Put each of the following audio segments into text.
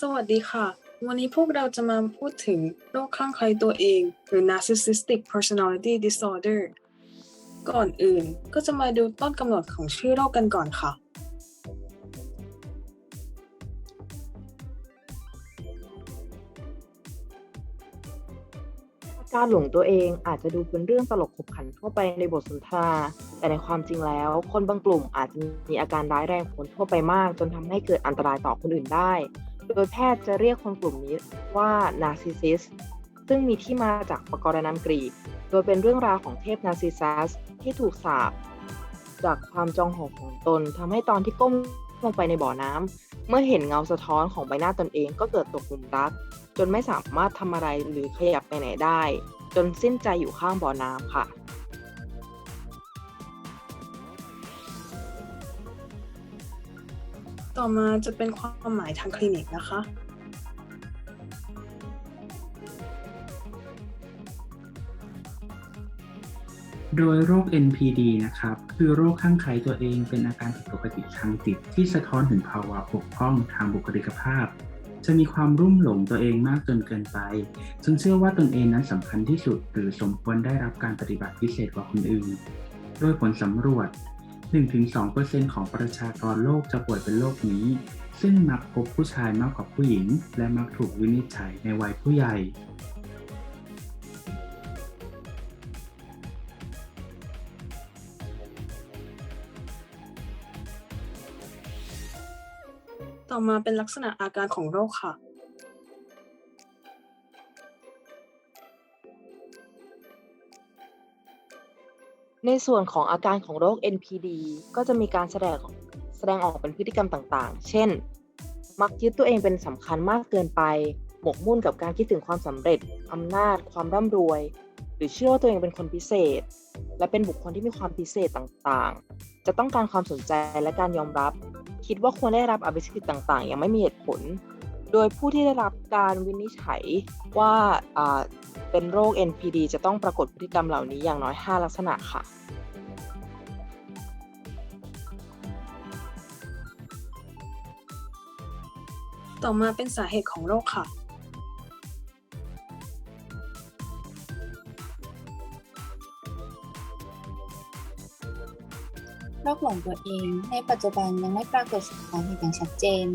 สวัสดีค่ะ วันนี้พวกเราจะมาพูดถึงโรคข้างใครตัวเอง หรือ narcissistic personality disorder ก่อนอื่นก็จะมาดูต้นกำเนิดของชื่อโรคกันก่อนค่ะ การหลงตัวเองอาจจะดูเป็นเรื่องตลกขบขันทั่วไปในบทสนทนา แต่ในความจริงแล้ว คนบางกลุ่มอาจจะมีอาการร้ายแรงคนทั่วไปมาก จนทำให้เกิดอันตรายต่อคนอื่นได้ โดยแพทย์จะเรียกคนกลุ่มนี้ว่า narcissist ซึ่งมีที่มาจากปกรณามกรีก โดยเป็นเรื่องราวของเทพนาร์ซิซัสที่ถูกสาปจากความจองหองของตนทำให้ตอนที่ก้มลงไปในบ่อน้ำเมื่อเห็นเงาสะท้อนของใบหน้าตนเองก็เกิดตกหลุมรัก จนไม่สามารถทำอะไรหรือขยับไปไหนได้ จนสิ้นใจอยู่ข้างบ่อน้ำค่ะ ต่อมาจะเป็นความหมายทางคลินิกนะคะ โดยโรค NPD นะครับ คือโรคข้างใครตัวเองเป็นอาการผิดปกติทางจิตที่สะท้อนถึงภาวะปกพร่องทางบุคลิกภาพ จะมีความรุ่มหลงตัวเองมากจนเกินไปซึ่งเชื่อว่าตนเองนั้นสำคัญที่สุด หรือสมควรได้รับการปฏิบัติพิเศษกว่าคนอื่น โดยผลสำรวจ 1-2%ของประชากรโลกจะป่วยเป็นโรคนี้ ซึ่งมักพบผู้ชายมากกว่าผู้หญิง และมักถูกวินิจฉัยในวัยผู้ใหญ่ ต่อมาเป็นลักษณะอาการของโรคค่ะ ในส่วนของอาการของโรค NPD ก็จะมีการแสดงแสดงออกเป็นพฤติกรรมต่างๆ เช่น มักยึดตัวเองเป็นสำคัญมากเกินไป หมกมุ่นกับการคิดถึงความสำเร็จอำนาจ ความร่ำรวย หรือเชื่อว่าตัวเองเป็นคนพิเศษ และเป็นบุคคลที่มีความพิเศษต่างๆ จะต้องการความสนใจและการยอมรับ คิดว่าควรได้รับอภิสิทธิ์ต่างๆ อย่างไม่มีเหตุผล โดยผู้ที่ได้รับการวินิจฉัยว่าอ่าเป็นโรค NPD จะต้องปรากฏพฤติกรรมเหล่านี้อย่างน้อย 5 ลักษณะค่ะ ต่อมาเป็นสาเหตุของโรคค่ะโรคหลงตัวเอง ในปัจจุบันยังไม่ปรากฏสาเหตุอย่างชัดเจน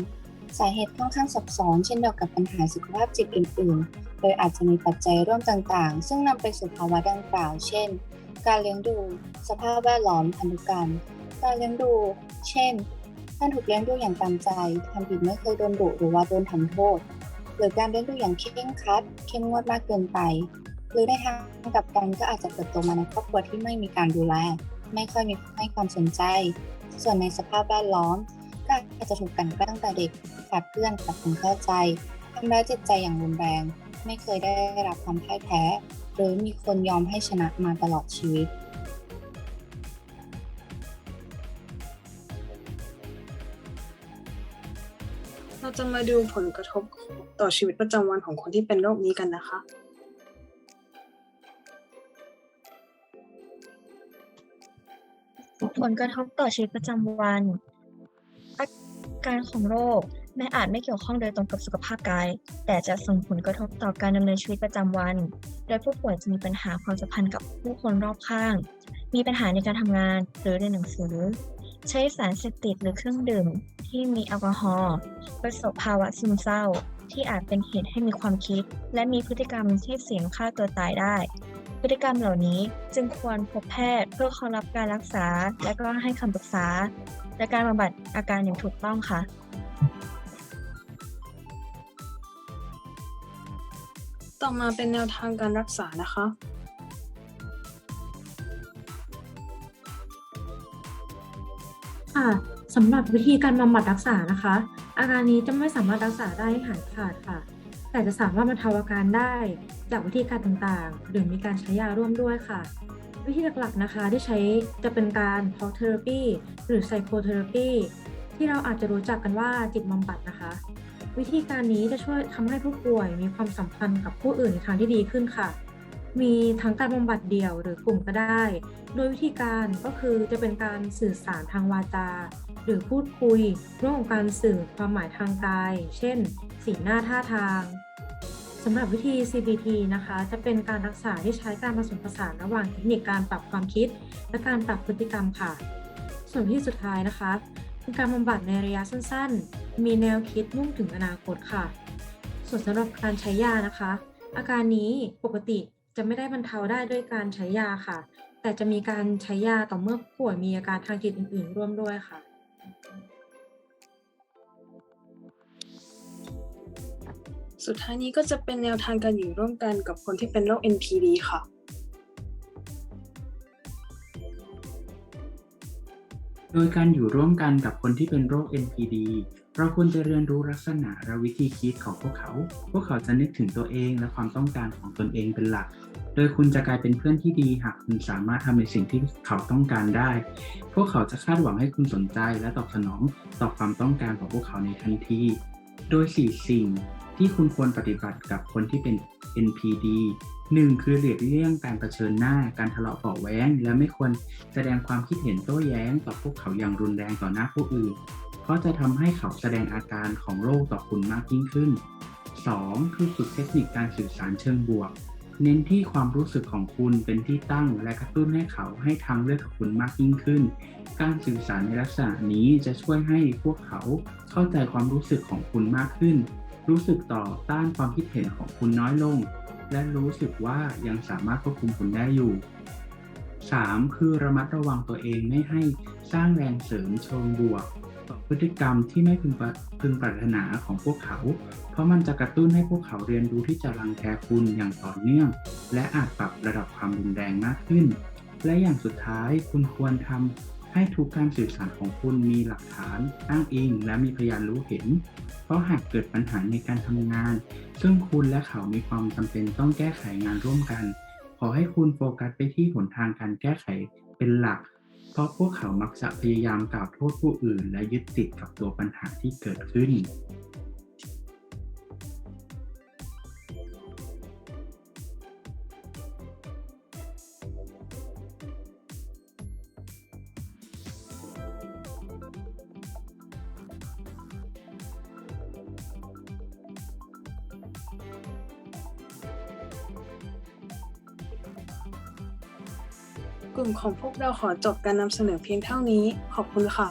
สาเหตุค่อนข้างซับซ้อนเช่นเดียวกับปัญหาสุขภาพจิตอื่น ๆ โดยอาจจะมีปัจจัยร่วมต่างๆ ซึ่งนำไปสู่ภาวะดังกล่าว เช่น การเลี้ยงดู สภาพแวดล้อมพันธุกรรม การเลี้ยงดู เช่นการถูกเลี้ยงดูอย่างตามใจทำผิดไม่เคยโดนดุหรือว่าโดนทำโทษ หรือการเลี้ยงดูอย่างเคร่งครัด เข้มงวดมากเกินไป หรือในทางกับกันก็อาจจะเติบโตมาในครอบครัวที่ไม่มีการดูแล ไม่ค่อยมีให้ความสนใจ ส่วนในสภาพแวดล้อม ก็อาจจะถูกกลันแกล้งตั้งแต่เด็กขาดเพื่อนขาดคนเข้าใจทำร้ายจิตใจอย่างรุนแรง ไม่เคยได้รับความพ่ายแพ้ หรือมีคนยอมให้ชนะมาตลอดชีวิตเราจะมาดูผลกระทบต่อชีวิตประจำวันของคนที่เป็นโรคนี้กันนะคะ ผลกระทบต่อชีวิตประจำวันอา การของโรคแม้อาจไม่เกี่ยวข้องโดยตรงกับสุขภาพกาย แต่จะส่งผลกระทบต่อการดำเนินชีวิตประจำวัน โดยผู้ป่วยจะมีปัญหาความสัมพันธ์กับผู้คนรอบข้าง มีปัญหาในการทำงานหรือเรียนหนังสือ ใช้สารเสพติดหรือเครื่องดื่มที่มีแอลกอฮอล์ประสบภาวะซึมเศร้า ที่อาจเป็นเหตุให้มีความคิด และมีพฤติกรรมที่เสี่ยงฆ่าตัวตายได้ พฤติกรรมเหล่านี้จึงควรพบแพทย์เพื่อเข้ารับการรักษา และก็ให้คำปรึกษา และการบำบัดอาการอย่างถูกต้องค่ะต่อมาเป็นแนวทางการรักษานะคะ ค่ะสำหรับวิธีการบำบัดรักษานะคะ อาการนี้จะไม่สามารถรักษาได้ให้หายขาดค่ะ แต่จะสามารถบรรเทาอาการได้จากวิธีการต่างๆ หรือมีการใช้ยาร่วมด้วยค่ะ วิธีหลักๆนะคะที่ใช้จะเป็นการ talk therapy หรือ psychotherapy ที่เราอาจจะรู้จักกันว่าจิตบำบัดนะคะ วิธีการนี้จะช่วยทำให้ผู้ป่วยมีความสัมพันธ์กับผู้อื่นในทางที่ดีขึ้นค่ะ มีทั้งการบำบัดเดี่ยวหรือกลุ่มก็ได้ โดยวิธีการก็คือจะเป็นการสื่อสารทางวาจา หรือพูดคุยเรื่องของการสื่อความหมายทางกาย เช่น สีหน้าท่าทาง สำหรับวิธี CBT นะคะ จะเป็นการรักษาที่ใช้การผสมผสานระหว่างเทคนิคการปรับความคิด และการปรับพฤติกรรมค่ะ ส่วนที่สุดท้ายนะคะเป็นการบำบัดในระยะสั้นๆ มีแนวคิดมุ่งถึงอนาคตค่ะ ส่วนสำหรับการใช้ยานะคะ อาการนี้ปกติจะไม่ได้บรรเทาได้ด้วยการใช้ยาค่ะ แต่จะมีการใช้ยาต่อเมื่อผู้ป่วยมีอาการทางจิตอื่น ๆ ร่วมด้วยค่ะ สุดท้ายนี้ก็จะเป็นแนวทางการอยู่ร่วมกันกับคนที่เป็นโรค NPD ค่ะโดยการอยู่ร่วมกันกับคนที่เป็นโรค NPD เราควรจะเรียนรู้ลักษณะและวิธีคิดของพวกเขา พวกเขาจะนึกถึงตัวเองและความต้องการของตนเองเป็นหลัก โดยคุณจะกลายเป็นเพื่อนที่ดีหากคุณสามารถทำในสิ่งที่เขาต้องการได้ พวกเขาจะคาดหวังให้คุณสนใจและตอบสนองต่อความต้องการของพวกเขาในทันที โดย 4 สิ่ง ที่คุณควรปฏิบัติกับคนที่เป็น NPD 1. คือหลีกเลี่ยงการเผชิญหน้าการทะเลาะเบาะแว้ง และไม่ควรแสดงความคิดเห็นโต้แย้งต่อพวกเขาอย่างรุนแรงต่อหน้าผู้อื่น เพราะจะทำให้เขาแสดงอาการของโรคต่อคุณมากยิ่งขึ้น 2. คือฝึกเทคนิคการสื่อสารเชิงบวก เน้นที่ความรู้สึกของคุณเป็นที่ตั้ง และกระตุ้นให้เขาให้ทางเลือกกับคุณมากยิ่งขึ้น การสื่อสารในลักษณะนี้จะช่วยให้พวกเขาเข้าใจความรู้สึกของคุณมากขึ้น รู้สึกต่อต้านความคิดเห็นของคุณน้อยลง และรู้สึกว่ายังสามารถควบคุมคุณได้อยู่ 3. คือระมัดระวังตัวเองไม่ให้สร้างแรงเสริมเชิงบวก ต่อพฤติกรรมที่ไม่พึงปรพึงปรารถนาของพวกเขา เพราะมันจะกระตุ้นให้พวกเขาเรียนรู้ที่จะรังแกคุณอย่างต่อเนื่อง และอาจปรับระดับความรุนแรงมากขึ้น และอย่างสุดท้ายคุณควรทำ ให้ทุกการสื่อสารของคุณมีหลักฐาน อ้างอิง และมีพยานรู้เห็น เพราะหากเกิดปัญหาในการทำงาน ซึ่งคุณและเขามีความจำเป็นต้องแก้ไขงานร่วมกัน ขอให้คุณโฟกัสไปที่หนทางการแก้ไขเป็นหลัก เพราะพวกเขามักจะพยายามกล่าวโทษผู้อื่น และยึดติดกับตัวปัญหาที่เกิดขึ้น กลุ่มของพวกเราขอจบการนำเสนอเพียงเท่านี้ ขอบคุณค่ะ